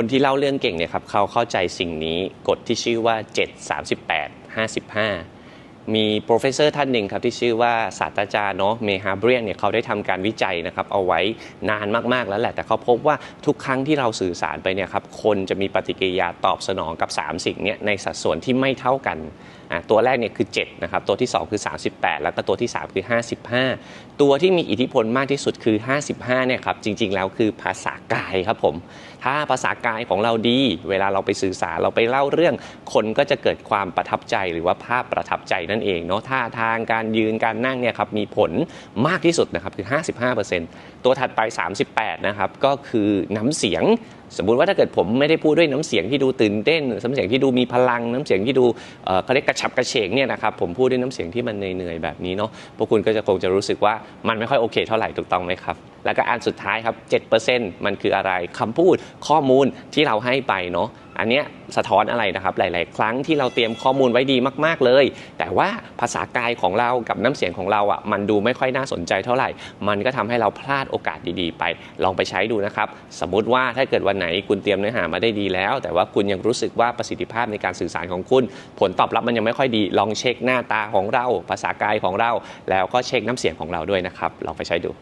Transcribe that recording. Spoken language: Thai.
คนที่เล่าเรื่องเก่งเนี่ยครับเขาเข้าใจสิ่งนี้กฎที่ชื่อว่า 7 38 55 มีโปรเฟสเซอร์ท่านหนึ่งครับที่ชื่อว่าศาสตราจารย์เนาะเมฮาเบรียนเนี่ยเขาได้ทำการวิจัยนะครับเอาไว้นานมากๆแล้วแหละ แต่เขาพบว่าทุกครั้งที่เราสื่อสารไปเนี่ยครับคนจะมีปฏิกิริยาตอบสนองกับ 3 สิ่งเนี่ยในสัดส่วนที่ไม่เท่ากัน ตัวแรกเนี่ยคือ7นะครับตัวที่ 2 คือ 38 แล้วก็ตัวที่ 3 คือ 55 ตัวที่มีอิทธิพลมากที่สุดคือ 55เนี่ยครับจริง ๆ แล้วคือภาษากายครับผมถ้าภาษากายของเราดี เวลาเราไปสื่อสารเราไปเล่าเรื่อง คนก็จะเกิดความประทับใจหรือว่าภาพประทับใจนั่นเองเนาะท่าทางการยืนการนั่งเนี่ยครับมีผลมากที่สุดนะครับคือ 55%ตัวถัดไป 38นะครับก็คือน้ำเสียงสมมุติว่าถ้าเกิดผมไม่ได้พูดด้วยน้ำเสียงที่ดูตื่นเต้นน้ำเสียงที่ดูมีพลังน้ำเสียงที่ดูเอ่อเขาเรียกกระฉับกระเฉงเนี่ยนะครับผมพูดด้วยน้ำเสียงที่มันเหนื่อยๆแบบนี้เนาะพวกคุณก็จะคงจะรู้สึกว่ามันไม่ค่อยโอเคเท่าไหร่ถูกต้องไหมครับ แล้วก็อันสุดท้ายครับ 7%มันคืออะไรคำพูดข้อมูลที่เราให้ไปเนาะ อันเนี้ยสะท้อนอะไรนะครับหลาย ๆ ครั้งที่เราเตรียมข้อมูลไว้ดีมาก ๆ เลย แต่ว่าภาษากายของเรากับน้ำเสียงของเราอะมันดูไม่ค่อยน่าสนใจเท่าไหร่ มันก็ทำให้เราพลาดโอกาสดี ๆ ไป ลองไปใช้ดูนะครับ สมมุติว่าถ้าเกิดวันไหนคุณเตรียมเนื้อหามาได้ดีแล้ว แต่ว่าคุณยังรู้สึกว่าประสิทธิภาพในการสื่อสารของคุณ ผลตอบรับมันยังไม่ค่อยดี ลองเช็คหน้าตาของเรา ภาษากายของเรา แล้วก็เช็คน้ำเสียงของเราด้วยนะครับ ลองไปใช้ดู